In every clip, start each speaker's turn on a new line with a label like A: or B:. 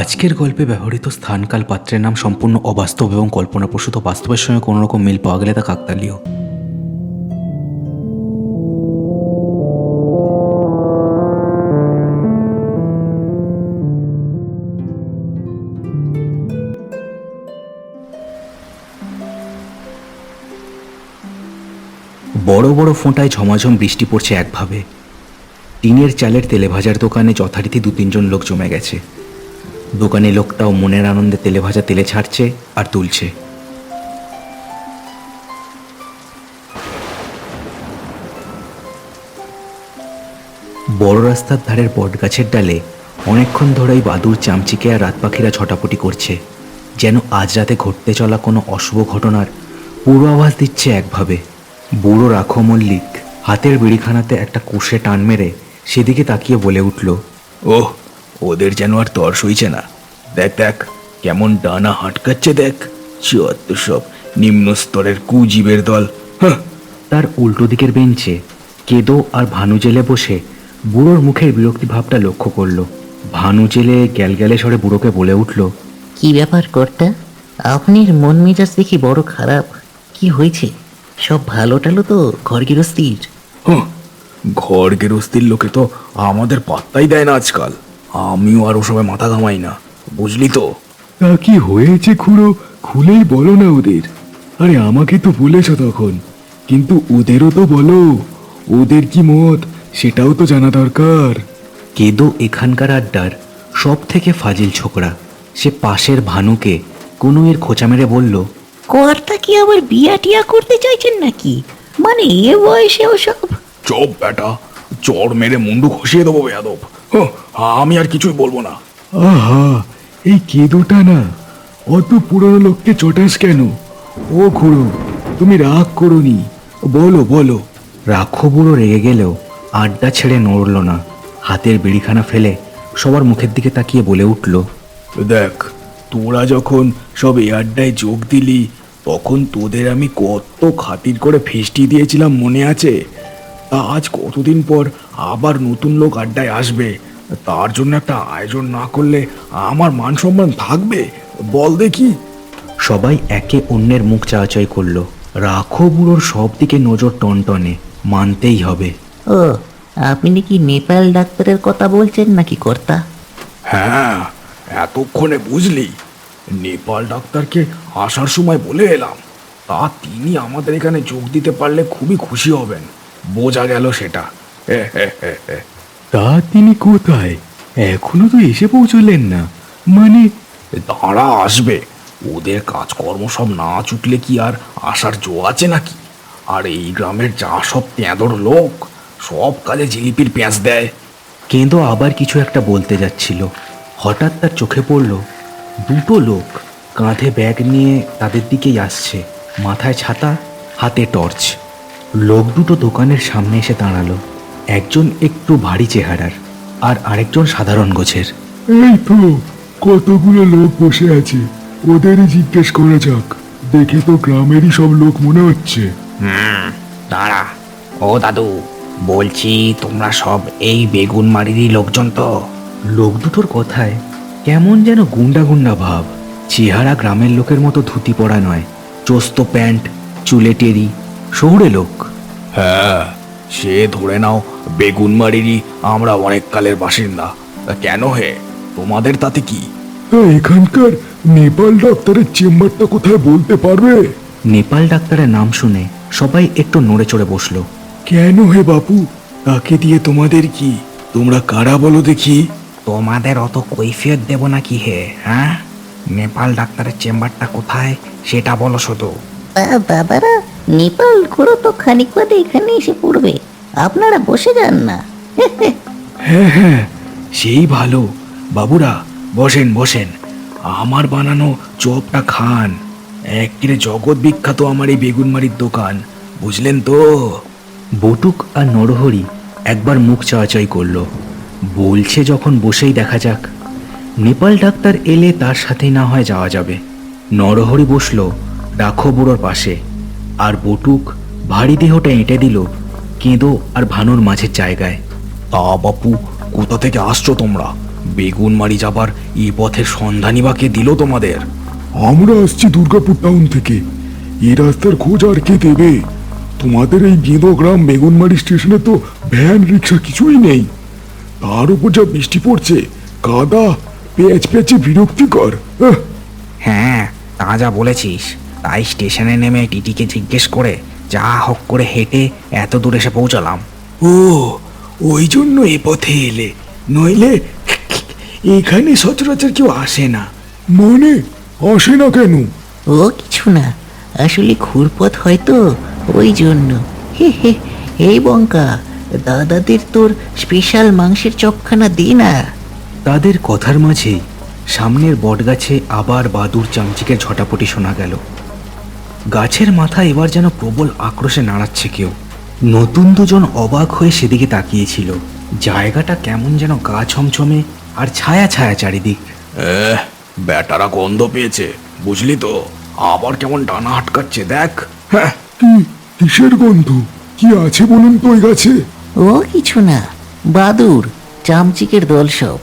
A: আজকের গল্পে ব্যবহৃত স্থানকাল পাত্রের নাম সম্পূর্ণ অবাস্তব এবং কল্পনাপ্রসূত বাস্তবের সঙ্গে কোনো রকম মিল পাওয়া গেলে তা কাকতালীয়। বড় বড় ফোঁটায় ঝমাঝম বৃষ্টি পড়ছে একভাবে। টিনের চালের তেলে ভাজার দোকানে যথারীতি দু তিনজন লোক জমে গেছে। দোকানে লোকটাও মনের আনন্দে তেলে ভাজা তেলে ছাড়ছে আর তুলছে। বড় রাস্তার ধারের বটগাছের ডালে অনেকক্ষণ ধরেই বাদুর চামচিকে আর রাত পাখিরা ছটাপটি করছে, যেন আজ রাতে ঘটতে চলা কোনো অশুভ ঘটনার পূর্বাভাস দিচ্ছে একভাবে। বুড়ো রাখো মল্লিক হাতের বিড়িখানাতে একটা কুশে টান মেরে সেদিকে তাকিয়ে বলে উঠল, ওহ ওদের যেন আর তর সইছে না। দেখ দেখ কেমন ডানা হাটকাচ্ছে দেখ। চুয়াত্ত সব। নিম্ন স্তরের কুজীবের দল। তার উল্টো দিকের বেঞ্চে কেদো আর ভানু জেলে বসে বুড়োর মুখের বিরক্তি ভাবটা লক্ষ্য করল। ভানু জেলে গ্যালগ্যালে স্বরে বুড়োকে বলে উঠল
B: কি ব্যাপার কর্তা? আপনার মন মেজাজ দেখি বড় খারাপ। কি হয়েছে? সব ভালো টালো তো ঘর গৃহস্থির?
C: হুঁ, ঘর গেরস্তির লোকে তো আমাদের পাত্তাই দেয় না আজকাল। আমিও আর ওসবে মাথা ঘামাই না বুঝলি তো?
D: তা কি হয়েছে খুড়ো? খুলেই বলো না ওদের। আরে আমাকে তো বলেছ তখন। কিন্তু ওদেরও তো বলো ওদের কি মত সেটাও তো জানা দরকার।
A: কেদো এখানকার আড্ডার সব থেকে ফাজিল ছোকরা। সে পাশের ভানুকে কোনো এর খোঁচা মেরে বলল
B: কর্তা কি আবার বিয়া টিয়া করতে চাইছেন নাকি? মানে এ বয়সে ওসব
C: চপ বেটা চর মেরে মুন্ডু খসিয়ে দেবো বেয়াদব। হুঁ, আমি আর কিছুই বলব না।
D: আহা এই কেদোটা না অত পুরনো লোককে চটাস কেন? ও খুড়ো তুমি রাগ করনি। বলো বলো।
A: রাখো বুড়ো রেগে গেলেও আড্ডা ছেড়ে নড়ল না। হাতের বিড়িখানা ফেলে সবার মুখের দিকে তাকিয়ে বলে উঠল
C: দেখ তোরা যখন সব এই আড্ডায় যোগ দিলি তখন তোদের আমি কত খাতির করে ফিস্টি দিয়েছিলাম মনে আছে? তা আজ কতদিন পর আবার নতুন লোক আড্ডায় আসবে? তার জন্য একটা আয়োজন না করলে আমার মান সম্মান থাকবে? বল দেখি।
A: সবাই একে অন্যের মুখ চাচাই করল। রাখো বুড়োর সব দিকে নজর টনটনে। মানতেই হবে।
B: ও আপনি কি নেপাল ডাক্তারের কথা বলছেন নাকি কর্তা?
C: হ্যাঁ এতক্ষণে বুঝলি। নেপাল ডাক্তারকে আসার সময় বলে এলাম। তা তিনি আমাদের এখানে যোগ দিতে পারলে খুবই খুশি হবেন। বোঝা গেল সেটা। হে হে হে হে।
D: তা তিনি কোথায়? এখনও তো এসে পৌঁছলেন না। মানে
C: তারা আসবে। ওদের কাজকর্ম সব না চুটলে কি আর আসার জো আছে নাকি? আর এই গ্রামের যা সব পেঁদর লোক সব কাজে জিলিপির পেঁয়াজ দেয়।
A: কেঁদো আবার কিছু একটা বলতে যাচ্ছিল। হঠাৎ তার চোখে পড়ল দুটো লোক কাঁধে ব্যাগ নিয়ে তাদের দিকেই আসছে। মাথায় ছাতা হাতে টর্চ। লোক দুটো দোকানের সামনে এসে দাঁড়াল। একজন একটু ভারী চেহারার আর আরেকজন সাধারণ গোছের।
D: এই তো কতগুলো লোক বসে আছে ওদেরই জিজ্ঞেস করা যাক। দেখে তো গ্রামেরই সব লোক মনে হচ্ছে।
E: হুম দাঁড়া। ও দাদু বলছি তোমরা সব এই বেগুন মারিরই লোকজন তো।
A: লোক দুটোর কথায় কেমন যেন গুন্ডা গুন্ডা ভাব। চেহারা গ্রামের লোকের মতো ধুতি পরা নয় চোস্ত প্যান্ট চুলে টেরি শহুরে লোক।
C: হ্যাঁ সে ধরে নাও বেগুনমারিরই আমরা অনেক কালের বাসিন্দা। তা কেন হে? তোমাদের তাতে কি?
D: এখানকার নেপাল ডাক্তারের চেম্বারটা কোথায় বলতে পারবে?
A: নেপাল ডাক্তারের নাম শুনে সবাই একটু নড়ে চড়ে বসল।
D: কেন হে বাপু? তাকে দিয়ে তোমাদের কি? তোমরা কারা বলো দেখি?
E: তোমাদের অত কৈফিয়ত দেব নাকি হে হ্যাঁ? নেপাল ডাক্তারের চেম্বারটা কোথায় সেটা বলো শুধু।
B: বাবারা নেপাল ঘোরো তো খানিক বাদে এখানে এসে পড়বে। আপনারা বসে যান না।
C: হ্যাঁ হ্যাঁ সেই ভালো। বাবুরা বসেন বসেন। আমার বানানো চপটা খান। একেবারে জগৎ বিখ্যাত আমার এই বেগুনমারির দোকান বুঝলেন তো?
A: বটুক আর নরহরি একবার মুখ চাওয়াচাই করল। বলছে যখন বসেই দেখা যাক। নেপাল ডাক্তার এলে তার সাথে না হয় যাওয়া যাবে। নরহরি বসল রাখো বুড়োর পাশে। আর বটুক ভারী দেহটা এঁটে দিল কেঁদো আর ভানুর মাঝের জায়গায়।
C: তা বাপু কোথা থেকে আসছো তোমরা?
F: বেগুন মারি যাবার এই পথের সন্ধানই বা কে দিল তোমাদের?
D: আমরা আসছি দুর্গাপুর টাউন থেকে। এই রাস্তার খোঁজ আর কে দেবে? তোমাদের এই গেঁদো গ্রাম বেগুনমারি স্টেশনে তো ভ্যান রিক্সা কিছুই নেই। তার উপর যা বৃষ্টি পড়ছে কাদা পেঁচ পেঁচে বিরক্তিকর।
C: হ্যাঁ তা যা বলেছিস। তাই স্টেশনে নেমে টিটিকে জিজ্ঞেস করে যা হোক করে হেঁটে এত দূর এসে পৌঁছালাম।
F: ও ওই জন্য এ পথে এলে। নইলে এখানে সচরাচর কেউ আসে না।
D: মনে আসে না কেন?
B: ও কিছু না। আসলে ঘুরপথ হয়তো ওই জন্য। হে হে এই বঙ্কা দাদাদের তোর স্পেশাল মাংসের চপখানা দে না।
A: তাদের কথার মাঝেই সামনের বটগাছে আবার বাদুর চামচিকের ঝটাপটি শোনা গেল। গাছের মাথা এবার যেন প্রবল আক্রোশে নাড়াচ্ছে কেউ। নতুন দুজন অবাক হয়ে সেদিকে তাকিয়েছিল। জায়গাটা কেমন যেন গা ছমছমে আর ছায়া ছায়া চারিদিক।
F: ব্যাটারা গন্ধ পেয়েছে বুঝলি তো? আবার কেমন ডানা আটকাচ্ছে দেখ। হ্যাঁ
D: কি কিসের গন্ধ? কি আছে বলুন তো ওই গাছে?
B: ও কিছু না বাদুর চামচিকের দল সব।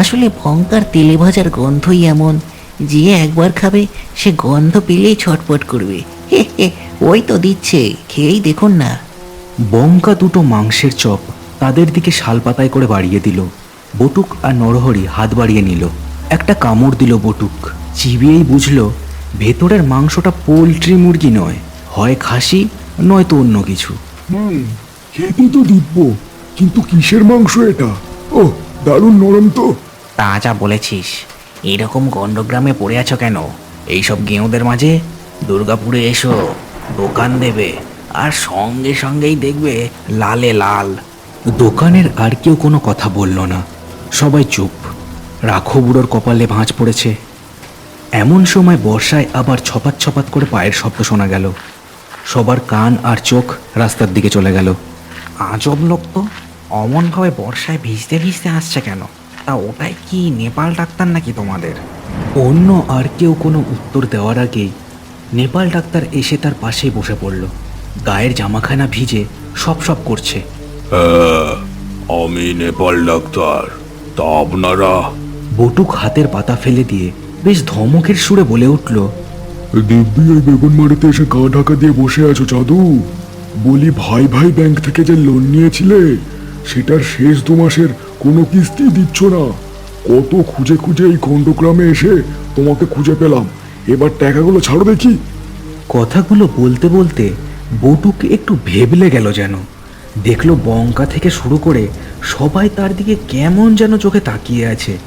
B: আসলে ভঙ্কার তেলে ভাজার গন্ধই এমন যে একবার খাবে সে গন্ধ পেলেই ছটপট করবে। হে হে ওই তো দিচ্ছে খেয়েই দেখুন না।
A: বঙ্কা দুটো মাংসের চপ তাদের দিকে শালপাতায় করে বাড়িয়ে দিল। বটুক আর নরহরি হাত বাড়িয়ে নিল। একটা কামড় দিল বটুক। চিবিয়েই বুঝলো ভেতরের মাংসটা পোলট্রি মুরগি নয় হয় খাসি নয়তো অন্য কিছু।
D: হুম খেতে তো দিব্য কিন্তু কিসের মাংস এটা? ও দারুণ নরম তো।
C: তা যা বলেছিস। এরকম গণ্ডগ্রামে পড়ে আছো কেন? এইসব গেঁয়োদের মাঝে দুর্গাপুরে এসো, দোকান দেবে, আর সঙ্গে সঙ্গেই দেখবে লালে লাল।
A: দোকানের আর কেউ কোনো কথা বলল না। সবাই চুপ। রাখো বুড়োর কপালে ভাঁজ পড়েছে। এমন সময় বর্ষায় আবার ছপাত ছপাত করে পায়ের শব্দ শোনা গেল। সবার কান আর চোখ রাস্তার দিকে চলে গেল।
C: আজব লোক তো। অমনভাবে বর্ষায় ভিজতে ভিজতে আসছে কেন? তা ওটাই কি নেপাল ডাক্তার নাকি তোমাদের?
A: অন্য আর কেউ কোনো উত্তর দেওয়ার আগেই নেপাল ডাক্তার এসে তার পাশেই বসে পড়ল। গায়ের জামাখানা ভিজে সব সব করছে।
F: হ্যাঁ, আমি নেপাল ডাক্তার। তা আপনারা?
A: বটুক হাতের পাতা ফেলে দিয়ে বেশ ধমকের সুরে বলে উঠল
D: দিব্যি ওই বেগুন মারিতে এসে গা ঢাকা দিয়ে বসে আছো জাদু? বলি ভাই ভাই ব্যাংক থেকে যে লোন নিয়েছিলে সেটার শেষ দু মাসের কোনো কিস্তি দিচ্ছ না। কত খুঁজে খুঁজে এই খণ্ডগ্রামে এসে তোমাকে খুঁজে পেলাম। এবার টাকাগুলো ছাড়ো দেখি।
A: কথাগুলো বলতে বলতে বটুক একটু ভেবলে গেল যেন। দেখল বঙ্কা থেকে শুরু করে সবাই তার দিকে কেমন যেন চোখে তাকিয়ে আছে।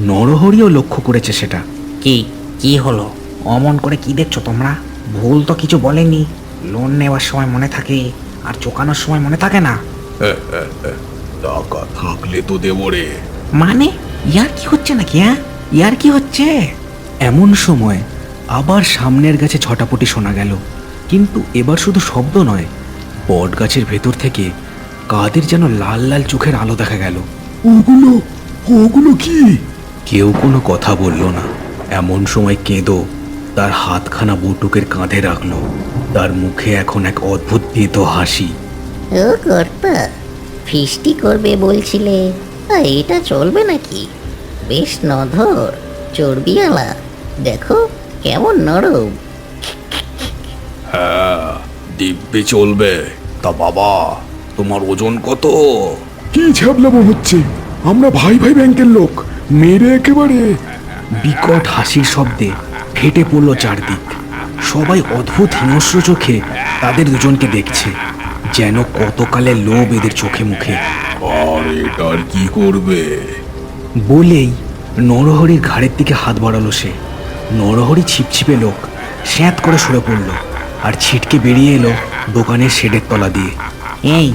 A: নরহরিও লক্ষ্য করেছে সেটা।
C: কি কি হলো? অমন করে কি দেখছ তোমরা? ভুল তো কিছু বলেনি। লোন নেওয়ার সময় মনে থাকে আর চোকানোর সময় মনে থাকে না।
F: টাকা থাকলে তো দেবো রে।
C: মানে? ইয়ার কি হচ্ছে নাকি হ্যাঁ? ইয়ার কি হচ্ছে?
A: এমন সময় আবার সামনের গাছে ছটাপটি শোনা গেল। কিন্তু এবার শুধু শব্দ নয় বট গাছের ভেতর থেকে কাদের যেন লাল লাল চোখের আলো দেখা গেল।
D: ওগুলো? ওগুলো কি?
A: কেউ কোনো কথা বলল না। এমন সময় কেঁদো তার হাতখানা বটুকের কাঁধে রাখল। তার মুখে এখন এক অদ্ভুত তেতো হাসি।
G: ও কর্তা ফিস্টি করবে বলছিলে। তা এটা চলবে নাকি? বেশ নধর চর্বিওয়ালা দেখো কেমন নরম।
F: হ্যাঁ দিব্যি চলবে। তা বাবা তোমার ওজন কত?
D: কি ছ্যাবলামো হচ্ছে? আমরা ভাই ভাই ব্যাংকের লোক মেরে একেবারে।
A: বিকট হাসির শব্দে ফেটে পড়ল চারদিক। সবাই অদ্ভুত হিংস্র চোখে তাদের দুজনকে দেখছে। যেন কতকালের লোভ এদের চোখে মুখে।
F: আর এটার কি করবে?
A: বলেই নরহরির ঘাড়ের দিকে হাত বাড়ালো সে। নরহরি ছিপছিপে লোক স্যাঁত করে সরে পড়ল আর ছিটকে বেরিয়ে এলো দোকানের শেডের তলা দিয়ে।
C: এই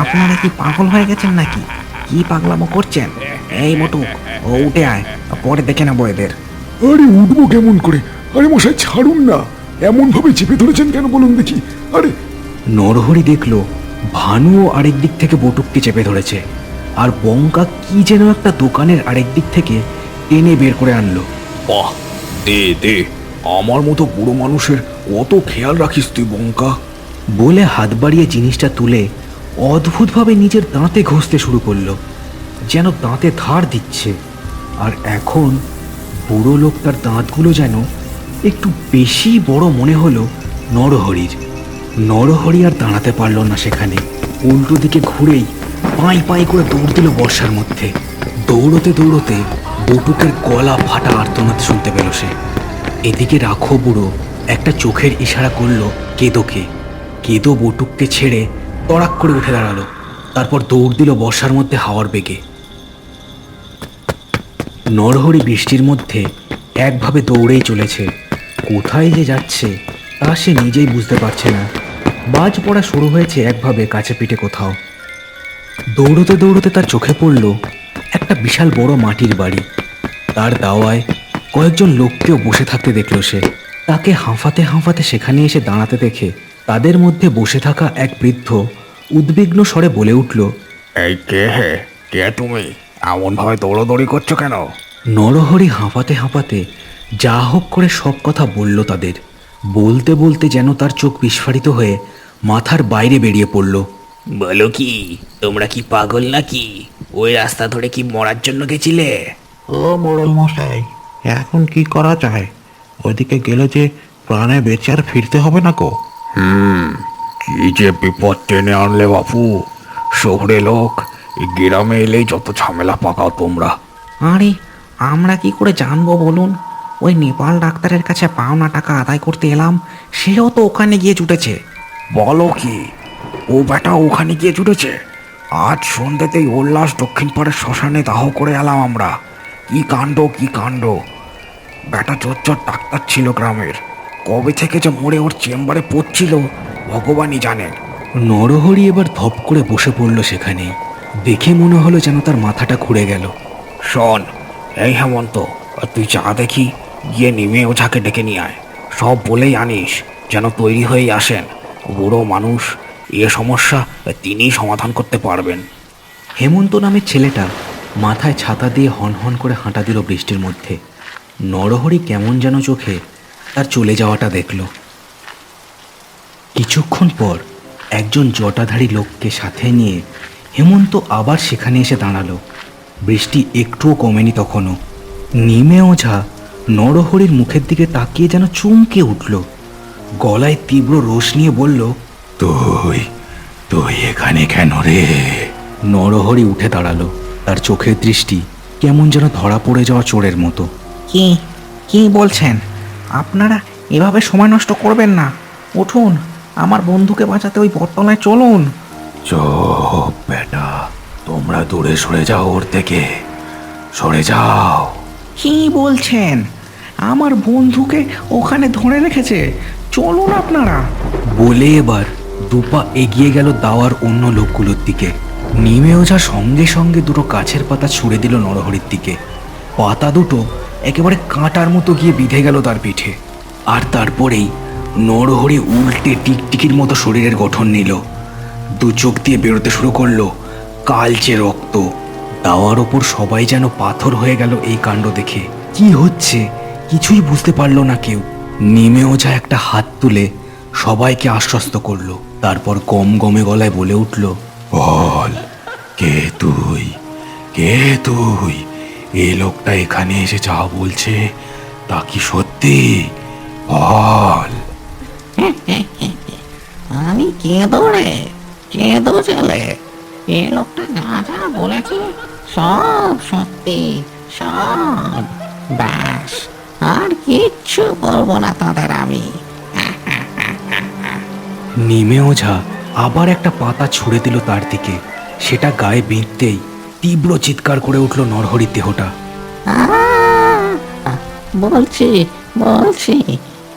C: আপনারা কি পাগল হয়ে গেছেন নাকি? কি পাগলামো করছেন? এই মোটুক ও উঠে আয় পরে দেখে নেব এদের।
D: আরে উঠবো কেমন করে? আরে মশাই ছাড়ুন না। এমন ভাবে চেপে ধরেছেন কেন বলুন দেখি। আরে
A: নরহরি দেখল ভানুও আরেক দিক থেকে বটুককে চেপে ধরেছে আর বঙ্কা কি যেন একটা দোকানের আরেক দিক থেকে টেনে বের করে আনলো।
F: বাহ দে দে আমার মতো বুড়ো মানুষের অত খেয়াল রাখিস তুই বঙ্কা।
A: বলে হাত বাড়িয়ে জিনিসটা তুলে অদ্ভুতভাবে নিজের দাঁতে ঘষতে শুরু করল যেন দাঁতে ধার দিচ্ছে। আর এখন বুড়ো লোক তার দাঁতগুলো যেন একটু বেশি বড় মনে হলো নরহরির। নরহরি আর দাঁড়াতে পারল না সেখানে। উল্টো দিকে ঘুরেই পাই পাই করে দৌড় দিল বর্ষার মধ্যে। দৌড়তে দৌড়তে বটুকের গলা ফাটা আর্তনাদ শুনতে পেল সে। এদিকে রাখো বুড়ো একটা চোখের ইশারা করল কেদোকে। কেদো বটুককে ছেড়ে তড়াক করে উঠে দাঁড়াল। তারপর দৌড় দিল বর্ষার মধ্যে হাওয়ার বেগে। নরহরি বৃষ্টির মধ্যে একভাবে দৌড়েই চলেছে। কোথায় যে যাচ্ছে তা সে নিজেই বুঝতে পারছে না। বাজ পড়া শুরু হয়েছে একভাবে কাছে পিঠে কোথাও। দৌড়তে দৌড়তে তার চোখে পড়ল একটা বিশাল বড় মাটির বাড়ি। তার দাওয়ায় কয়েকজন লোককেও বসে থাকতে দেখল সে। তাকে হাঁফাতে হাঁফাতে সেখানে এসে দাঁড়াতে দেখে তাদের মধ্যে বসে থাকা এক বৃদ্ধ উদ্বিগ্ন স্বরে বলে উঠল
C: এই কে হে? কে তুমি? এমন ভাবে দৌড়দৌড়ি করছ কেন?
A: নরহরি হাঁপাতে হাঁপাতে যা হোক করে সব কথা বলল তাদের। বলতে বলতে যেন তার চোখ বিস্ফারিত হয়ে মাথার বাইরে বেরিয়ে পড়ল।
H: বলো কি তোমরা কি পাগল নাকি? ওই রাস্তা ধরে কি মরার জন্য গেছিলে?
I: ও মোড়ল মশাই এখন কি করা যায়? ওইদিকে গেলে যে প্রাণে বেঁচে আর ফিরতে হবে না কো হুম
C: কি যে বিপদ টেনে আনলে বাপু? শহরে লোক গ্রামে এলেই যত ঝামেলা পাকাও তোমরা।
H: আরে আমরা কি করে জানব বলুন? ওই নেপাল ডাক্তারের কাছে পাওনা টাকা আদায় করতে এলাম সেও তো ওখানে গিয়ে জুটেছে।
C: বলো কি? ও বেটা ওখানে গিয়ে জুটেছে? আজ সন্ধ্যেতেই উল্লাস দক্ষিণ পাড়ের শ্মশানে দাহ করে এলাম আমরা। কি কাণ্ড কি কাণ্ড? বেটা চোর ডাক্তার ছিল গ্রামের। কবে থেকে যে মরে ওর চেম্বারে পড়ছিল ভগবানই জানেন
A: নরহরি এবার ধপ করে বসে পড়ল সেখানে। দেখে মনে হলো যেন তার মাথাটা ঘুরে গেল।
C: শোন এই হেমন্ত আর তুই যা দেখি গিয়ে নেমে ওঝাকে ডেকে নিয়ে আয়। সব বলেই আনিস যেন তৈরি হয়েই আসেন। বুড়ো মানুষ এ সমস্যা তিনিই সমাধান করতে পারবেন।
A: হেমন্ত নামের ছেলেটা মাথায় ছাতা দিয়ে হনহন করে হাঁটা দিল বৃষ্টির মধ্যে। নরহরি কেমন যেন চোখে তার চলে যাওয়াটা দেখল। কিছুক্ষণ পর একজন জটাধারী লোককে সাথে নিয়ে হেমন্ত আবার সেখানে এসে দাঁড়াল। বৃষ্টি একটুও কমেনি তখনও। নিমে ওঝা নরহরির মুখের দিকে তাকিয়ে যেন চমকে উঠল। গলায় তীব্র রোষ নিয়ে বলল তুই তুই এখানে কেন রে? নরহরি উঠে দাঁড়াল। তার চোখের দৃষ্টি কেমন যেন ধরা পড়ে যাওয়া চোরের মতো।
H: কি কি বলছেন? আপনারা এভাবে সময় নষ্ট করবেন না। উঠুন আমার বন্ধুকে বাঁচাতে ওই বটতলায় চলুন।
A: চোপ বেটা তোমরা দূরে সরে যাও ওর থেকে। সরে যাও।
H: কি বলছেন? আমার বন্ধুকে ওখানে ধরে রেখেছে। চলুন আপনারা।
A: বলে এবার দুপা এগিয়ে গেল দাওয়ার অন্য লোকগুলোর দিকে। নিমে ওঝা সঙ্গে সঙ্গে দুটো গাছের পাতা ছুঁড়ে দিল নরহরির দিকে। পাতা দুটো একেবারে কাঁটার মতো গিয়ে বিঁধে গেল তার পিঠে। আর তারপরেই নরহরি উল্টে টিকটিকির মতো শরীরের গঠন নিল। দু চোখ দিয়ে বেরোতে শুরু করল কালচে রক্ত। দাওয়ার ওপর সবাই যেন পাথর হয়ে গেল এই কাণ্ড দেখে। কি হচ্ছে? কিছুই বুঝতে পারল না কেউ। নেমে ওঝা একটা হাত তুলে সবাইকে আশ্বস্ত করল। তারপর গম গমে গলায় বলে উঠল বল কে তুই? কে তুই? এ লোকটা এখানে এসে যা বলছে তা কি সত্যি? বল।
J: আমি কেঁদো রে কেঁদো চলে এ লোকটা যা যা বলেছে সব সত্যি সব ব্যাস। আর কিচ্ছু বলব না তাদের আমি।
A: নেমে ওঝা আবার একটা পাতা ছুঁড়ে দিল তার দিকে। সেটা গায়ে বিঁধতেই তীব্র চিৎকার করে উঠল নরহরির দেহটা!
J: বলছি বলছি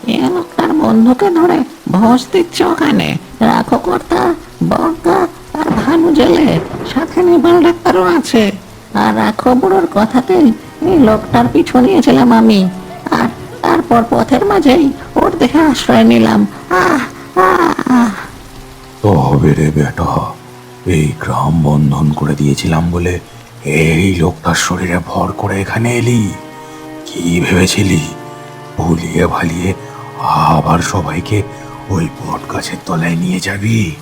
J: এ লোকটার বন্ধুকে ধরে ভোজ দিচ্ছে ওখানে? রাখো কর্তা বজ্ঞা আর ভানু জেলে। সাথে নেপাল ডাক্তারও আছে। আর রাখো বুড়োর কথাতেই এই লোকটার পিছু নিয়েছিলাম আমি। তারপর পথের মাঝেই ওর দেখে আশ্রয় নিলাম। আহ আহ। আহ
A: তবে রে বেটা এই গ্রাম বন্ধন করে দিয়েছিলাম বলে এই লোকটার শরীরে ভর করে এখানে এলি। কি ভেবেছিলি? ভুলিয়ে ভালিয়ে আবার সবাইকে ওই বট গাছের তলায় নিয়ে যাবি?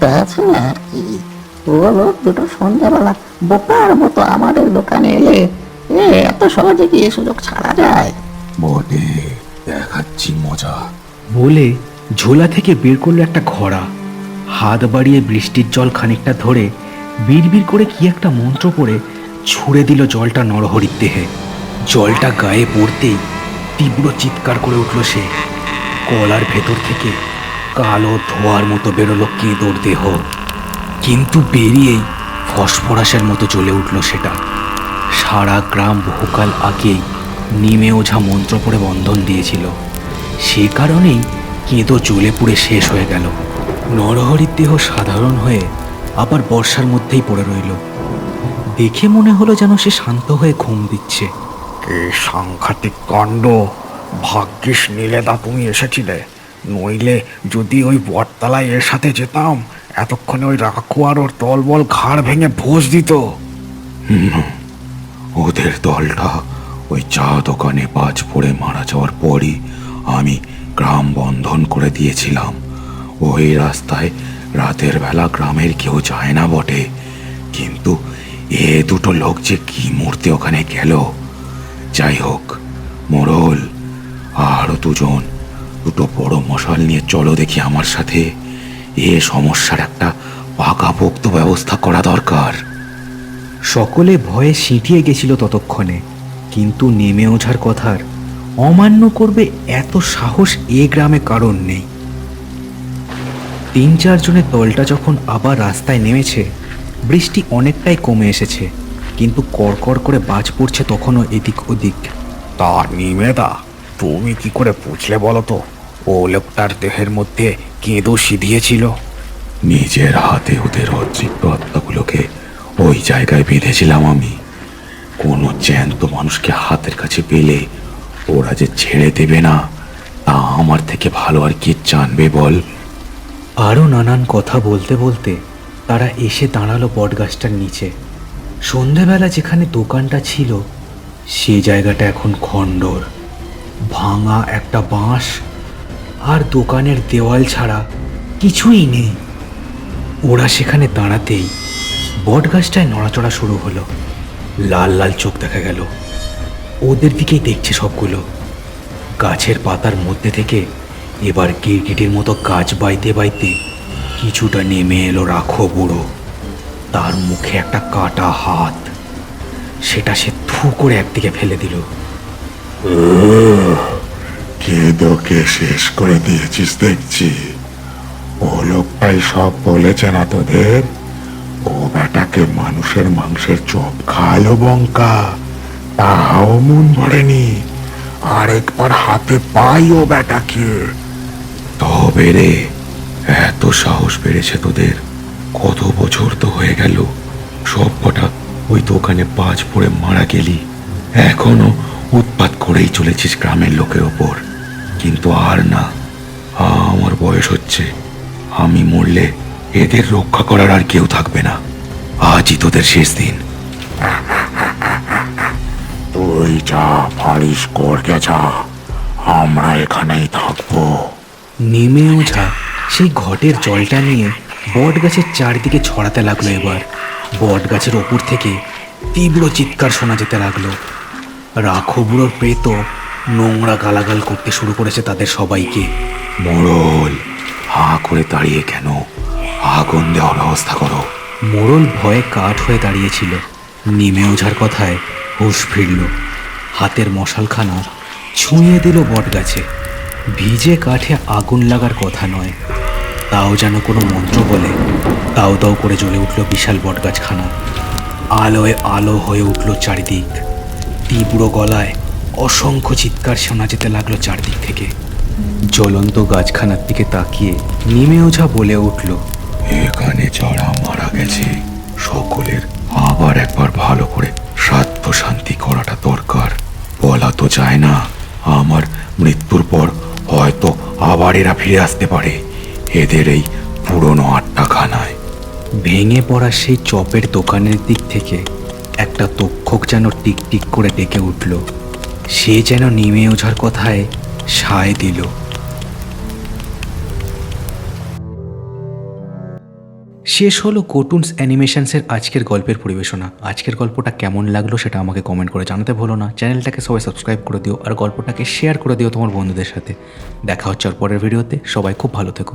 J: তাছাড়া কি ও লোক দুটো সন্ধ্যাবেলা বোকার মতো আমাদের দোকানে এলে এ এত সহজে কি এ সুযোগ ছাড়া যায়?
K: বটে দেখাচ্ছি মজা।
A: বলে ঝোলা থেকে বের করল একটা ঘোড়া। হাত বাড়িয়ে বৃষ্টির জল খানিকটা ধরে বিড়বিড় করে কি একটা মন্ত্র পড়ে ছুঁড়ে দিল জলটা নরহরির দেহে। জলটা গায়ে পড়তেই তীব্র চিৎকার করে উঠল সে। কলার ভেতর থেকে কালো ধোয়ার মতো বেরোলো কেঁদোর দেহ। কিন্তু বেরিয়েই ফসফরাসের মতো জ্বলে উঠল সেটা। সারা গ্রাম বহুকাল আগেই নিমে ওঝা মন্ত্র পড়ে বন্ধন দিয়েছিল। সে কারণেই কেঁদো জ্বলে পুড়ে শেষ হয়ে গেল। নরহরির দেহ সাধারণ হয়ে আবার বর্ষার মধ্যেই পড়ে রইল। দেখে মনে হলো যেন সে শান্ত হয়ে ঘুম দিচ্ছে।
I: কি সাংঘাতিক কাণ্ড! ভাগ্যিস নীলেদা তুমি এসেছিলে। নইলে যদি ওই বটতলায় এর সাথে যেতাম এতক্ষণে ওই রাখুয়ার ওর তলবল ঘাড় ভেঙে ভোজ দিত।
K: ওদের দলটা ওই চা দোকানে বাজ পড়ে মারা যাওয়ার পরই আমি গ্রাম বন্ধন করে দিয়েছিলাম। ওই রাস্তায় রাতের বেলা গ্রামের কেউ যায় না বটে। কিন্তু এ দুটো লোক যে কি মূর্তি ওখানে গেল? যাই হোক মোড়ল আরও দুজন, দুটো বড় মশাল নিয়ে চলো দেখি আমার সাথে। এ সমস্যার একটা পাকাপোক্ত ব্যবস্থা করা দরকার।
A: সকলে ভয়ে সিঁটিয়ে গেছিল ততক্ষণে কিন্তু নেমে ওঠার কথার অমান্য করবে এত সাহস এ গ্রামে কারণ নেই। তিন চারজনের দলটা যখন আবার রাস্তায় নেমেছে বৃষ্টি অনেকটাই কমে এসেছে কিন্তু কড়কড় করে বাজ পড়ছে তখনও এদিক ওদিক।
I: তা নিমেদা তুমি কি করে বুঝলে বলো তো? ও লোকটার দেহের মধ্যে কেঁদো সিধিয়েছিল।
K: নিজের হাতে ওদের অতৃপ্ত আত্মাগুলোকে ওই জায়গায় বেঁধেছিলাম আমি। কোনো জ্যান্ত মানুষকে হাতের কাছে পেলে ওরা যে ছেড়ে দেবে না, তা আমার থেকে ভালো আর কি জানবে বল?
A: আরও নানান কথা বলতে বলতে তারা এসে দাঁড়াল বটগাছটার নিচে। সন্ধেবেলা যেখানে দোকানটা ছিল, সে জায়গাটা এখন খণ্ডর। ভাঙা একটা বাঁশ আর দোকানের দেওয়াল ছাড়া কিছুই নেই। ওরা সেখানে দাঁড়াতেই বটগাছটায় নড়াচড়া শুরু হলো। লাল লাল চোখ দেখা গেল। ওদের দিকেই দেখছে সবগুলো। গাছের পাতার মধ্যে থেকে এবার গিরগিটির মতো গাছ বাইতে বাইতে কিছুটা নেমে এলো রাখো বুড়ো। তার মুখে একটা কাটা হাত। সেটা সে থু করে একদিকে ফেলে দিল।
K: কেদোকে শেষ করে দিয়েছিস দেখছি। ও লোকটাই সব বলেছে না তোদের? ও বেটাকে মানুষের মাংসের চপ খালো বঙ্কা। তাও মন ভরেনি। আরেকবার হাতে পাই ও বেটাকে। তবে রে, এত সাহস বেড়েছে তোদের। কত বছর তো হয়ে গেল। সব কটা ওই দোকানে পাঁচ পড়ে মারা গেলি। এখনও উৎপাত করেই চলেছিস গ্রামের লোকের ওপর। কিন্তু আর না, আমার বয়স হচ্ছে। আমি মরলে এদের রক্ষা করার আর কেউ থাকবে না। আজই তোদের শেষ দিন। তুই যা পারিস করকে যা। আমরা এখানেই থাকব।
A: নেমে ওঝা সেই ঘটের জলটা নিয়ে বট গাছের চারদিকে ছড়াতে লাগল এবার। বট গাছের ওপর থেকে তীব্র চিৎকার শোনা যেতে লাগল। রাখো বুড়োর প্রেত নোংরা গালাগাল করতে শুরু করেছে তাদের সবাইকে।
K: মরল হা করে দাঁড়িয়ে কেন? আগুন দেওয়ার ব্যবস্থা করো।
A: মোড়ল ভয়ে কাঠ হয়ে দাঁড়িয়েছিল। নিমে ওঝার কথায় হুঁশ ফিরল। হাতের মশালখানা ছুঁয়ে দিল বটগাছে। ভিজে কাঠে আগুন লাগার কথা নয়। তাও যেন কোনো মন্ত্র বলে, তাও তাও করে জ্বলে উঠল বিশাল বটগাছখানা। আলোয় আলো হয়ে উঠল চারিদিক। তীব্র গলায় অসংখ্য চিৎকার শোনা যেতে লাগল চারদিক থেকে। জ্বলন্ত গাছখানার দিকে তাকিয়ে নিমে ওঝা বলে উঠল
K: এখানে যারা মারা গেছে, সকলের আবার একবার ভালো করে স্বার্থ শান্তি করাটা দরকার। বলা তো যায় না, আমার মৃত্যুর পর হয়তো আবার এরা ফিরে আসতে পারে, এদের এই পুরনো আট্টাখানায়
A: ভেঙে পড়া সেই চপের দোকানের দিক থেকে একটা তক্ষক যেন টিকটিক করে ডেকে উঠল। সে যেন নিমে ওঝার কথায় সায় দিল। শেষ হলো কোটুনস অ্যানিমেশনসের আজকের গল্পের পরিবেশনা। আজকের গল্পটা কেমন লাগল সেটা আমাকে কমেন্ট করে জানাতে ভুলো না। চ্যানেলটাকে সবাই সাবস্ক্রাইব করে দিও আর গল্পটাকে শেয়ার করে দিও তোমার বন্ধুদের সাথে। দেখা হচ্ছে আর পরের ভিডিওতে সবাই খুব ভালো থেকো।